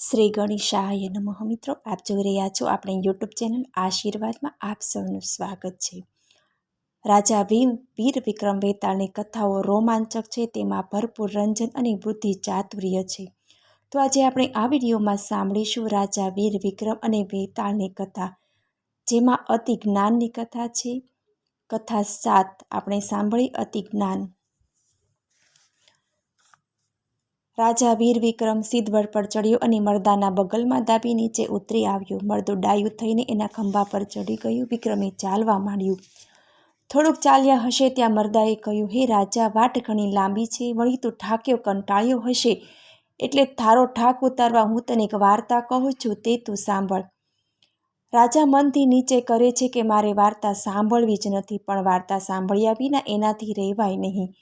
શ્રી ગણેશાય નમઃ મિત્રો. આપ જોઈ રહ્યા છો આપણે યુટ્યુબ ચેનલ આશીર્વાદમાં આપ સૌનું સ્વાગત છે. રાજા ભીમ, વીર વિક્રમ વેતાળની કથાઓ રોમાંચક છે, તેમાં ભરપૂર રંજન અને બુદ્ધિ ચાતુર્ય છે. તો આજે આપણે આ વિડીયોમાં સાંભળીશું રાજા વીર વિક્રમ અને વેતાળની કથા, જેમાં અતિ જ્ઞાનની કથા છે. કથા સાત આપણે સાંભળી અતિ જ્ઞાન. રાજા વીર વિક્રમ સિદ્ધવડ પર ચડ્યો અને મરદાના બગલમાં દાબી નીચે ઉતરી આવ્યો. મરદો ડાયું થઈને એના ખંભા પર ચડી ગયું. વિક્રમે ચાલવા માંડ્યું. થોડુંક ચાલ્યા હશે ત્યાં મરદાએ કહ્યું, હે રાજા, વાટ ઘણી લાંબી છે. વળી તું ઠાક્યો, કંટાળ્યો હશે. એટલે થારો ઠાક ઉતારવા હું તને એક વાર્તા કહું છું, તે તું સાંભળ. રાજા મનથી નીચે કરે છે કે મારે વાર્તા સાંભળવી જ નથી, પણ વાર્તા સાંભળ્યા વિના એનાથી રહેવાય નહીં.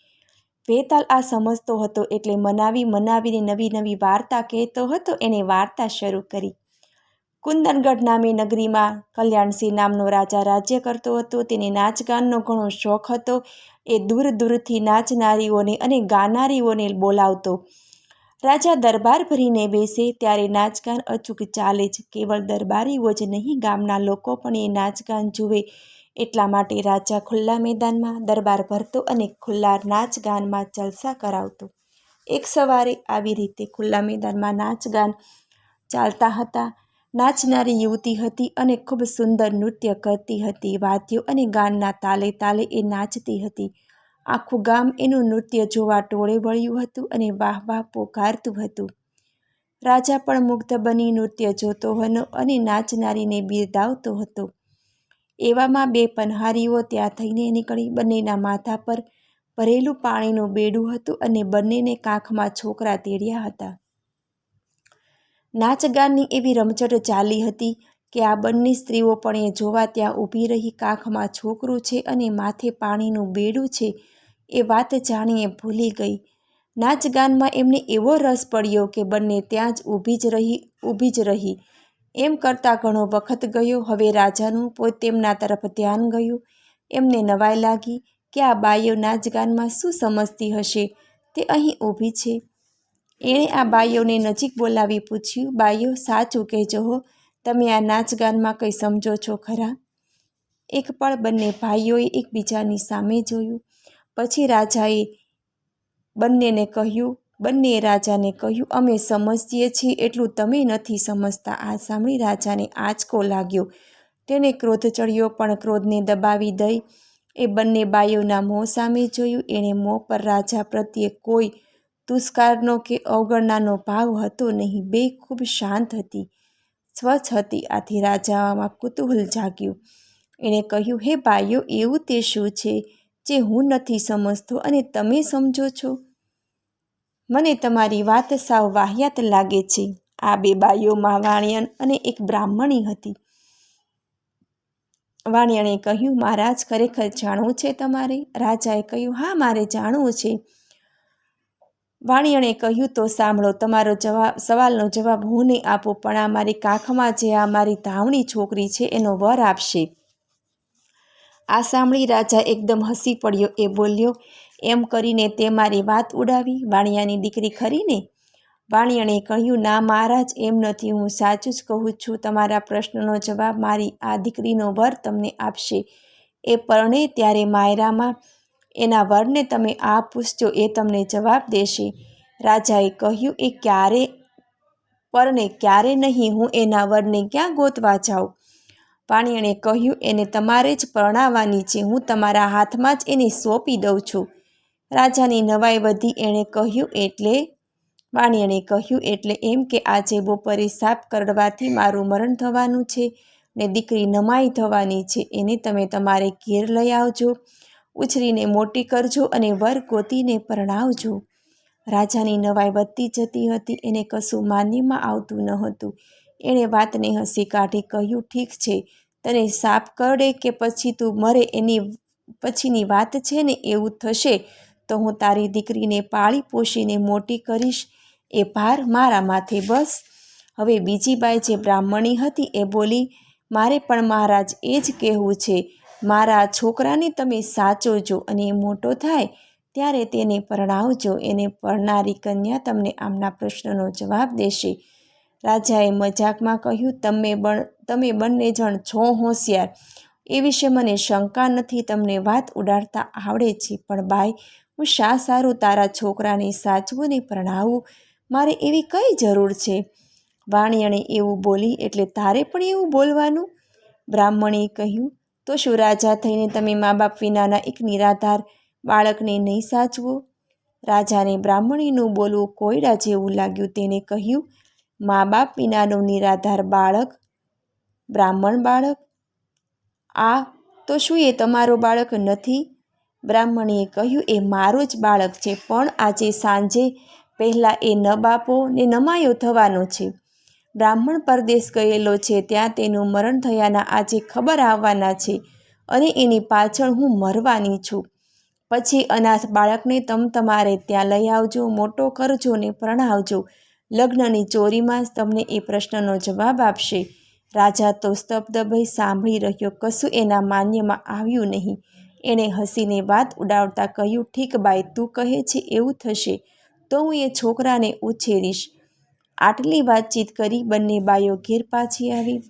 વેતાલ આ સમજતો હતો એટલે મનાવી મનાવીને નવી નવી વાર્તા કહેતો હતો. એને વાર્તા શરૂ કરી. કુંદનગઢ નામે નગરીમાં કલ્યાણસિંહ નામનો રાજા રાજ્ય કરતો હતો. તેને નાચગાનનો ઘણો શોખ હતો. એ દૂર દૂરથી નાચનારીઓને અને ગાનારીઓને બોલાવતો. રાજા દરબાર ભરીને બેસે ત્યારે નાચગાન અચૂક ચાલે જ કેવળ દરબારીઓ જ નહીં, ગામના લોકો પણ એ નાચગાન જુએ એટલા માટે રાજા ખુલ્લા મેદાનમાં દરબાર ભરતો અને ખુલ્લા નાચ ગાનમાં જલસા કરાવતો. એક સવારે આવી રીતે ખુલ્લા મેદાનમાં નાચગાન ચાલતા હતા. નાચનારી યુવતી હતી અને ખૂબ સુંદર નૃત્ય કરતી હતી. વાદ્યો અને ગાનના તાલે તાલે એ નાચતી હતી. આખું ગામ એનું નૃત્ય જોવા ટોળે વળ્યું હતું અને વાહ વાહ પોકારતું હતું. રાજા પણ મુગ્ધ બની નૃત્ય જોતો હતો અને નાચનારીને બિરદાવતો હતો. એવામાં બે પનહારીઓ ત્યાં થઈને નીકળી બંનેના માથા પર ભરેલું પાણીનું બેડું હતું અને બંનેને કાંખમાં છોકરા તેડ્યા હતા. નાચગાનની એવી રમઝટ ચાલી હતી કે આ બંને સ્ત્રીઓ પણ એ જોવા ત્યાં ઊભી રહી કાંખમાં છોકરું છે અને માથે પાણીનું બેડું છે એ વાત જાણીએ ભૂલી ગઈ. નાચગાનમાં એમને એવો રસ પડ્યો કે બંને ત્યાં જ ઊભી જ રહી, ઊભી જ રહી. એમ કરતાં ઘણો વખત ગયો. હવે રાજાનું પોત તેમના તરફ ધ્યાન ગયું. એમને નવાઈ લાગી કે આ બાઈઓ નાચગાનમાં શું સમજતી હશે? તે અહીં ઊભી છે. એણે આ બાઈઓને નજીક બોલાવી પૂછ્યું, બાઈઓ, સાચું કહેજો હો. તમે આ નાચગાનમાં કંઈ સમજો છો ખરા? એક પળ બંને ભાઈઓએ એકબીજાની સામે જોયું. પછી રાજાએ બંનેને કહ્યું બંને રાજાને કહ્યું, અમે સમજીએ છીએ એટલું તમે નથી સમજતા. આ સાંભળી રાજાને આંચકો લાગ્યો. તેને ક્રોધ ચડ્યો, પણ ક્રોધને દબાવી દઈ. એ બંને બાઈઓના મોં સામે જોયું. એણે મોં પર રાજા પ્રત્યે કોઈ તુષ્કારનો કે અવગણનાનો ભાવ હતો નહીં. બે ખૂબ શાંત હતી. સ્વચ્છ હતી. આથી રાજામાં કુતૂહલ જાગ્યું. એણે કહ્યું, હે ભાઈઓ, એવું તે શું છે જે હું નથી સમજતો અને તમે સમજો છો? મને તમારી વાત સાવ વાહિયાત લાગે છે. આ બે બાઈઓમાં વાણિયન અને એક બ્રાહ્મણી હતી. વાણિયણે કહ્યું, મહારાજ, ખરેખર જાણવું છે તમારે? રાજાએ કહ્યું, હા, મારે જાણવું છે. વાણિયણે કહ્યું, તો સાંભળો, તમારો જવાબ, સવાલનો જવાબ હું નહીં આપું, પણ આ મારી કાખમાં જે આ મારી ધાવણી છોકરી છે, એનો વર આપશે. આ સાંભળી રાજા એકદમ હસી પડ્યો, એ બોલ્યો એમ કરીને તે મારી વાત ઉડાવી. વાણિયાની દીકરી ખરીને, વાણિયાણે કહ્યું, ના મહારાજ, એમ નથી. હું સાચું જ કહું છું. તમારા પ્રશ્નનો જવાબ મારી આ દીકરીનો વર તમને આપશે. એ પરણે ત્યારે માયરામાં એના વરને તમે આ પૂછજો, એ તમને જવાબ દેશે. રાજાએ કહ્યું, એ ક્યારે? પરણે ક્યારે નહીં? હું એના વરને ક્યાં ગોતવા જાઉં? વાણિયણે કહ્યું, એને તમારે જ પરણાવવાની છે. હું તમારા હાથમાં જ એને સોંપી દઉં છું. રાજાની નવાઈ વધી એણે કહ્યું એટલે વાણિયણે કહ્યું એટલે એમ કે આજે બપોરે સાપ કરડવાથી મારું મરણ થવાનું છે ને દીકરી નમાઈ થવાની છે, એને તમે તમારે ઘેર લઈ આવજો, ઉછરીને મોટી કરજો અને વર ગોતીને પરણાવજો. રાજાની નવાઈ વધતી જતી હતી, એને કશું માન્યમાં આવતું ન હતું. એણે વાતને હસી કાઢી કહ્યું, ઠીક છે, તને સાપ કરડે કે પછી તું મરે એની, પછીની વાત છે ને એવું થશે તો હું તારી દીકરીને પાળી પોષીને મોટી કરીશ. એ ભાર મારા માથે બસ. હવે બીજી બાઈ જે બ્રાહ્મણી હતી એ બોલી, મારે પણ મહારાજ એ જ કહેવું છે. મારા છોકરાને તમે સાચવજો અને એ મોટો થાય, ત્યારે તેને પરણાવજો. એને પરણારી કન્યા તમને આમના પ્રશ્નનો જવાબ દેશે. રાજાએ મજાકમાં કહ્યું, તમે બણ, તમે બંને જણ છો હોશિયાર. એ વિશે મને શંકા નથી, તમને વાત ઉડાડતા આવડે છે. પણ બાઈ હું શા સારું તારા છોકરાને સાચવું ને પ્રણાવું? મારે એવી કઈ જરૂર છે? વાણિયણે એવું બોલી એટલે તારે પણ એવું બોલવાનું? બ્રાહ્મણે કહ્યું, તો શું રાજા થઈને તમે મા બાપ વિનાના એક નિરાધાર બાળકને નહીં સાચવો? રાજાને બ્રાહ્મણીનું બોલવું કોયડા જેવું લાગ્યું. તેને કહ્યું મા બાપ વિનાનો નિરાધાર બાળક, બ્રાહ્મણ બાળક? આ તો શું એ તમારો બાળક નથી? બ્રાહ્મણીએ કહ્યું, એ મારું જ બાળક છે, પણ આજે સાંજે પહેલાં એ ન બાપો ને નમાયો થવાનો છે. બ્રાહ્મણ પરદેશ ગયેલો છે, ત્યાં તેનું મરણ થયાના આજે ખબર આવવાના છે અને એની પાછળ હું મરવાની છું. પછી અનાથ બાળકને તમ તમારે ત્યાં લઈ આવજો, મોટો કરજો ને પ્રણાવજો. લગ્નની ચોરીમાં તમને એ પ્રશ્નનો જવાબ આપશે. રાજા તો સ્તબ્ધ ભય સાંભળી રહ્યો, કશું એના માન્યમાં આવ્યું નહીં. એણે હસીને વાત ઉડાવતા કહ્યું, ઠીક બાઈ, તું કહે છે એવું થશે, તો હું એ છોકરાને ઉછેરીશ. આટલી વાતચીત કરી બંને બાઈઓ ઘેર પાછી આવી.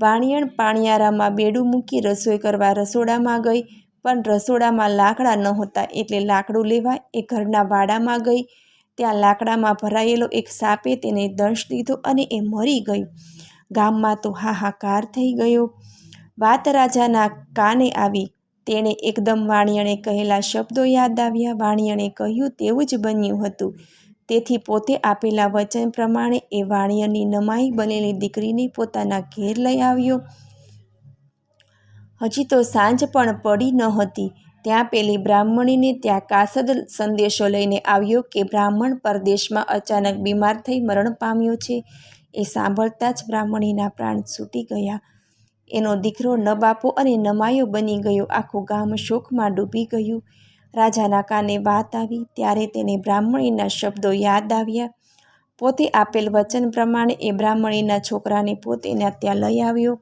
વાણિયણ પાણિયારામાં બેડું મૂકી રસોઈ કરવા રસોડામાં ગઈ, પણ રસોડામાં લાકડા નહોતા એટલે લાકડું લેવા એ ઘરના વાડામાં ગઈ. ત્યાં લાકડામાં ભરાયેલો એક સાપે તેને દંશ દીધો અને એ મરી ગઈ. ગામમાં તો હાહાકાર થઈ ગયો. વાત રાજાના કાને આવી. તેણે એકદમ વાણિયણે કહેલા શબ્દો યાદ આવ્યા. વાણિયણે કહ્યું, તેવું જ બન્યું હતું. તેથી પોતે આપેલા વચન પ્રમાણે એ વાણિયની નમાઈ બનેલી દીકરીને પોતાના ઘેર લઈ આવ્યો. હજી તો સાંજ પણ પડી ન હતી. ત્યાં પેલી બ્રાહ્મણીને ત્યાં કાસદ સંદેશો લઈને આવ્યો કે બ્રાહ્મણ પરદેશમાં અચાનક બીમાર થઈ મરણ પામ્યો છે. એ સાંભળતા જ બ્રાહ્મણીના પ્રાણ છૂટી ગયા. એનો દીકરો ન બાપો અને નમાયો બની ગયો. આખું ગામ શોકમાં ડૂબી ગયું. રાજાના કાને વાત આવી, ત્યારે તેને બ્રાહ્મણીના શબ્દો યાદ આવ્યા. પોતે આપેલ વચન પ્રમાણે એ બ્રાહ્મણીના છોકરાને પોતેના ત્યાં લઈ આવ્યો.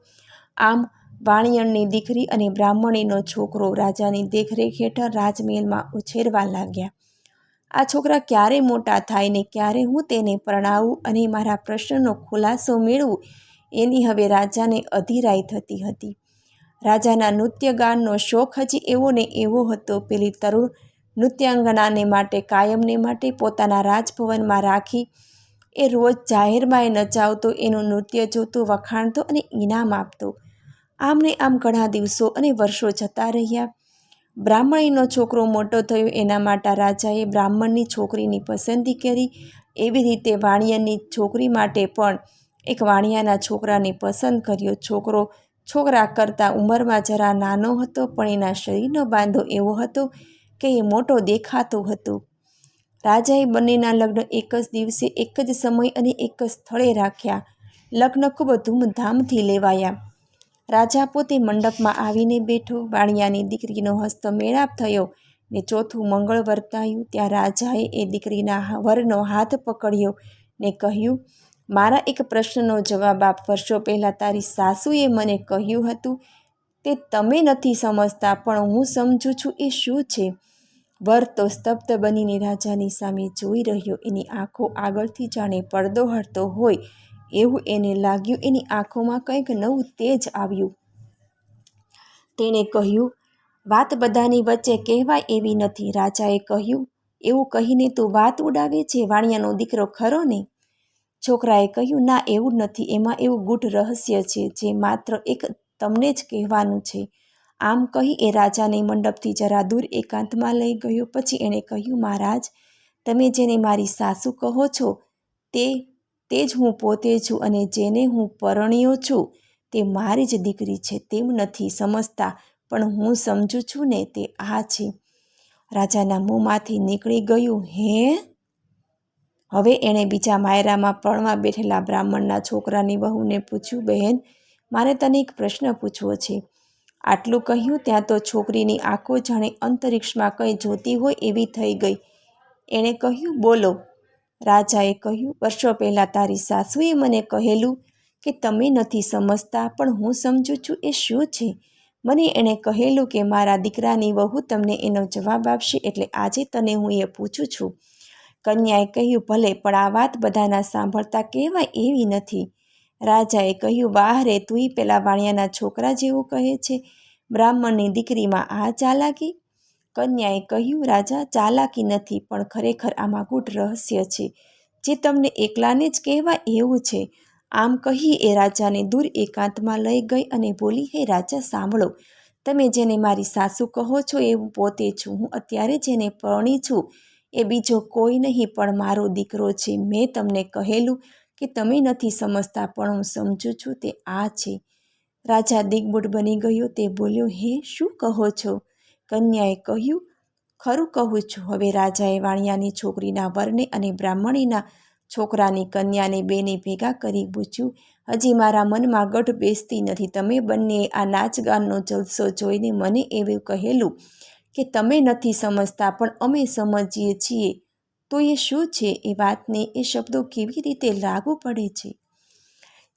આમ, વાણિયણની દીકરી અને બ્રાહ્મણીનો છોકરો રાજાની દેખરેખ હેઠળ રાજમહેલમાં ઉછેરવા લાગ્યા. આ છોકરા ક્યારે મોટા થાય ને ક્યારે હું તેને પરણાવું અને મારા પ્રશ્નનો ખુલાસો મેળવું? એની હવે રાજાને અધીરાઈ થતી હતી. રાજાના નૃત્યગાનનો શોખ હજી એવો ને એવો હતો. પેલી તરુણ નૃત્યાંગનાને માટે, કાયમને માટે પોતાના રાજભવનમાં રાખી એ રોજ જાહેરમાં એ નચાવતો, એનું નૃત્ય જોતો, વખાણતો અને ઇનામ આપતો. આમને આમ ઘણા દિવસો અને વર્ષો જતા રહ્યા. બ્રાહ્મણીનો છોકરો મોટો થયો, એના માટે રાજાએ બ્રાહ્મણની છોકરીની પસંદગી કરી. એવી રીતે વાણિયાની છોકરી માટે પણ એક વાણિયાના છોકરાને પસંદ કર્યો. છોકરો છોકરા કરતાં ઉંમરમાં જરા નાનો હતો, પણ એના શરીરનો બાંધો એવો હતો કે એ મોટો દેખાતો હતો. રાજાએ બંનેના લગ્ન એક જ દિવસે, એક જ સમય અને એક જ સ્થળે રાખ્યા. લગ્ન ખૂબ ધૂમધામથી લેવાયા. રાજા પોતે મંડપમાં આવીને બેઠો. વાણિયાની દીકરીનો હસ્ત મેળાપ થયો ને ચોથું મંગળ વર્તાયું. ત્યાં રાજાએ એ દીકરીના વરનો હાથ પકડ્યો ને કહ્યું મારા એક પ્રશ્નનો જવાબ આપ વર્ષો પહેલાં તારી સાસુએ મને કહ્યું હતું. તે તમે નથી સમજતા, પણ હું સમજું છું એ શું છે. વર તો સ્તબ્ધ બનીને રાજાની સામે જોઈ રહ્યો, એની આંખો આગળથી જાણે પડદો હટતો હોય, એવું એને લાગ્યું, એની આંખોમાં કંઈક નવું તેજ આવ્યું. તેણે કહ્યું, વાત બધાની વચ્ચે કહેવાય એવી નથી. રાજાએ કહ્યું, એવું કહીને તું વાત ઉડાવે છે? વાણિયાનો દીકરો ખરો ને? છોકરાએ કહ્યું, ના, એવું નથી. એમાં એવું ગૂઢ રહસ્ય છે, જે માત્ર એક તમને જ કહેવાનું છે. આમ કહી એ રાજાને મંડપથી જરા દૂર એકાંતમાં લઈ ગયો. પછી એણે કહ્યું, મહારાજ, તમે જેને મારી સાસુ કહો છો, તે તે જ હું પોતે છું અને જેને હું પરણ્યો છું, તે મારી જ દીકરી છે. તેમ નથી સમજતા, પણ હું સમજું છું ને, તે આ છે. રાજાના મોંમાંથી નીકળી ગયું. હે? હવે એણે બીજા માયરામાં પરણવા બેઠેલા બ્રાહ્મણના છોકરાની વહુને પૂછ્યું, બહેન, મારે તને એક પ્રશ્ન પૂછવો છે. આટલું કહ્યું ત્યાં તો છોકરીની આંખો જાણે અંતરિક્ષમાં કંઈ જોતી હોય એવી થઈ ગઈ. એણે કહ્યું, બોલો. રાજાએ કહ્યું, વર્ષો પહેલાં તારી સાસુએ મને કહેલું કે તમે નથી સમજતા, પણ હું સમજું છું એ શું છે. મને એણે કહેલું કે મારા દીકરાની વહુ તમને એનો જવાબ આપશે, એટલે આજે તને હું એ પૂછું છું. કન્યાએ કહ્યું, ભલે, પણ આ વાત બધાના સાંભળતા કહેવાય એવી નથી. રાજાએ કહ્યું વાહ રે તુંય પેલા વાણિયાના છોકરા જેવું કહે છે. બ્રાહ્મણની દીકરીમાં આ ચાલાકી? કન્યાએ કહ્યું, રાજા, ચાલાકી નથી, પણ ખરેખર આમાં ગૂઢ રહસ્ય છે. જે તમને એકલાને જ કહેવાય એવું છે. આમ કહી એ રાજાને દૂર એકાંતમાં લઈ ગઈ અને બોલી, હે રાજા, સાંભળો. તમે જેને મારી સાસુ કહો છો, એવું પોતે છું. હું અત્યારે જેને પરણી છું એ બીજો કોઈ નહીં, પણ મારો દીકરો છે. મેં તમને કહેલું કે તમે નથી સમજતા, પણ હું સમજું છું તે આ છે. રાજા દિગ્બુટ બની ગયો. તે બોલ્યો, હે, શું કહો છો? કન્યાએ કહ્યું, ખરું કહું છું. હવે રાજાએ વાણિયાની છોકરીના વરને અને બ્રાહ્મણીના છોકરાની કન્યાને બેને ભેગા કરી પૂછ્યું, હજી મારા મનમાં ગઢ બેસતી નથી. તમે બંને આ નાચગાનનો જલસો જોઈને મને એવું કહેલું કે તમે નથી સમજતા, પણ અમે સમજીએ છીએ, તો એ શું છે? એ વાતને, એ શબ્દો કેવી રીતે લાગુ પડે છે?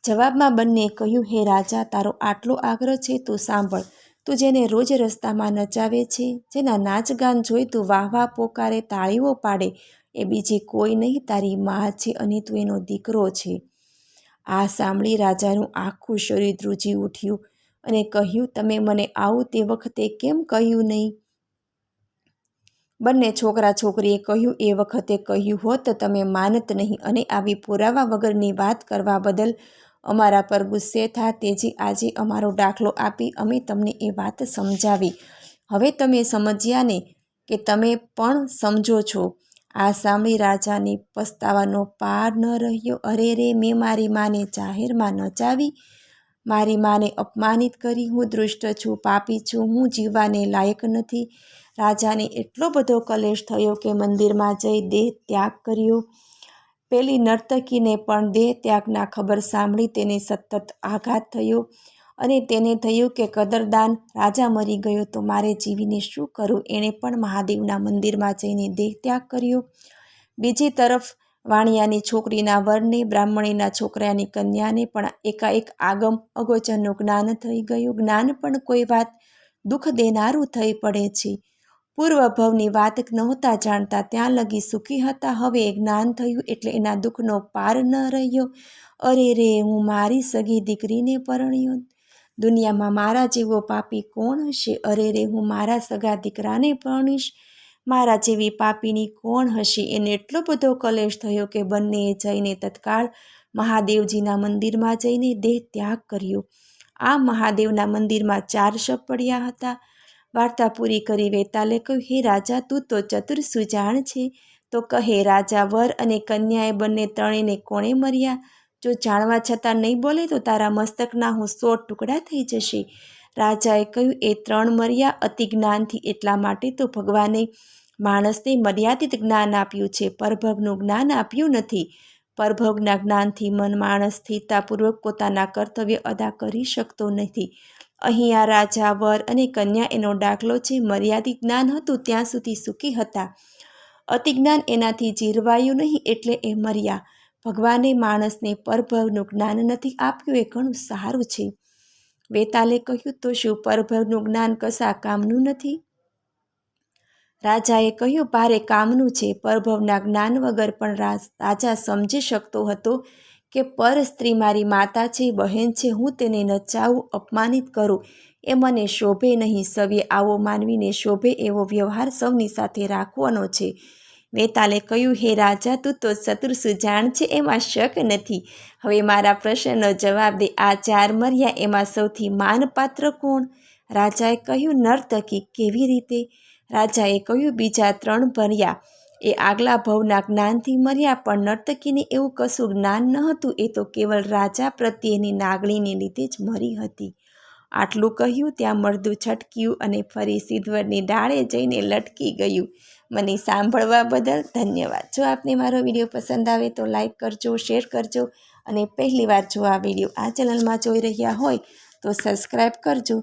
જવાબમાં બંને કહ્યું, હે રાજા, તારો આટલો આગ્રહ છે તું સાંભળ. તું જેને રોજ રસ્તામાં નચાવે છે, જેના નાચગાન જોઈ તું વાહ પોકારે તાળીઓ પાડે, એ બીજી કોઈ નહીં, તારી મા છે અને તું એનો દીકરો છે. આ સાંભળી રાજાનું આખું શરીર ધ્રુજી ઉઠ્યું અને કહ્યું, તમે મને આવું તે વખતે કેમ કહ્યું નહીં? બંને છોકરા છોકરીએ કહ્યું, એ વખતે કહ્યું હોત, તમે માનત નહીં. અને આવી પુરાવા વગરની વાત કરવા બદલ અમારા પર ગુસ્સે થા. તેજી, આજે અમારો દાખલો આપી અમે તમને એ વાત સમજાવી. હવે તમે સમજ્યા ને કે તમે પણ સમજો છો. આ સાંભળી રાજાને પસ્તાવાનો પાર ન રહ્યો. અરે રે, મેં મારી માને જાહેરમાં નચાવી. મારી માને અપમાનિત કરી. હું દૃષ્ટ છું, પાપી છું. હું જીવવાને લાયક નથી. રાજાને એટલો બધો કલેશ થયો કે મંદિરમાં જઈ દેહ ત્યાગ કર્યો. પેલી નર્તકીને પણ દેહ ત્યાગના ખબર સાંભળી તેને સતત આઘાત થયો અને તેને થયું કે, કદરદાન, રાજા મરી ગયો તો મારે જીવીને શું કરું? એણે પણ મહાદેવના મંદિરમાં જઈને દેહ ત્યાગ કર્યો. બીજી તરફ વાણિયાની છોકરીના વરને, બ્રાહ્મણીના છોકરાની કન્યાને પણ એકાએક આગમ અગોચરનું જ્ઞાન થઈ ગયું. જ્ઞાન પણ કોઈ વાત દુઃખ દેનારું થઈ પડે છે. પૂર્વભવની વાત નહોતા જાણતા, ત્યાં લગી સુખી હતા. હવે જ્ઞાન થયું એટલે એના દુઃખનો પાર ન રહ્યો. અરે રે, હું મારી સગી દીકરીને પરણ્યો. દુનિયામાં મારા જેવો પાપી કોણ હશે? અરે રે, હું મારા સગા દીકરાને પરણીશ. મારા જેવી પાપીની કોણ હશે? એને એટલો બધો કલેશ થયો કે બંનેએ જઈને તત્કાળ મહાદેવજીના મંદિરમાં જઈને દેહ ત્યાગ કર્યો. આ મહાદેવના મંદિરમાં ચાર શબ પડ્યા હતા. વાર્તા પૂરી કરી વેતાલે કહ્યું, હે રાજા, તું તો ચતુર સુજાણ છે. તો કહે, રાજા વર અને કન્યાએ બંને ત્રણેયને કોણે મર્યા? જો જાણવા છતાં નહીં બોલે, તો તારા મસ્તકના હું સો ટુકડા થઈ જશે. રાજાએ કહ્યું, એ ત્રણ મર્યા, અતિ જ્ઞાનથી એટલા માટે તો ભગવાને માણસને મર્યાદિત જ્ઞાન આપ્યું છે પરભવનું જ્ઞાન આપ્યું નથી. પરભવના જ્ઞાનથી મન માણસ સ્થિરતાપૂર્વક પોતાના કર્તવ્ય અદા કરી શકતો નથી. અહીં આ રાજા, વર અને કન્યા એનો દાખલો છે મર્યાદિત જ્ઞાન હતું ત્યાં સુધી સુખી હતા. અતિજ્ઞાન એનાથી જીરવાયું નહીં એટલે એ મર્યા. ભગવાને માણસને પરભવનું જ્ઞાન નથી આપ્યું એ ઘણું સારું છે. વેતાલે કહ્યું, તો શું પરભવનું જ્ઞાન કશા કામનું નથી? રાજાએ કહ્યું, ભારે કામનું છે. પરભવના જ્ઞાન વગર પણ રાજા સમજી શકતો હતો કે પર સ્ત્રી મારી માતા છે, બહેન છે, હું તેને નચાવું, અપમાનિત કરું. એ મને શોભે નહીં. સવે આવો માનવીને શોભે એવો વ્યવહાર સૌની સાથે રાખવાનો છે. વેતાલે કહ્યું, હે રાજા, તું તો ચતુર સુજાણ છે, એમાં શક નથી. હવે મારા પ્રશ્નનો જવાબ દે. આ ચાર મર્યા એમાં સૌથી માનપાત્ર કોણ? રાજાએ કહ્યું, નર્તકી, કેવી રીતે? રાજાએ કહ્યું, બીજા ત્રણ ભર્યા. એ આગલા ભવના જ્ઞાનથી મર્યા, પણ નર્તકીને એવું કશું જ્ઞાન ન હતું, એ તો કેવળ રાજા પ્રત્યેની નાગણીને લીધે જ મરી હતી. આટલું કહ્યું, ત્યાં મળદું છટક્યું અને ફરી સિદ્ધવરની ડાળે જઈને લટકી ગયું. મને સાંભળવા બદલ ધન્યવાદ. જો આપને મારો વીડિયો પસંદ આવે તો લાઈક કરજો, શેર કરજો અને પહેલી વાર જો આ વીડિયો આ ચેનલમાં જોઈ રહ્યા હોય તો સબસ્ક્રાઈબ કરજો.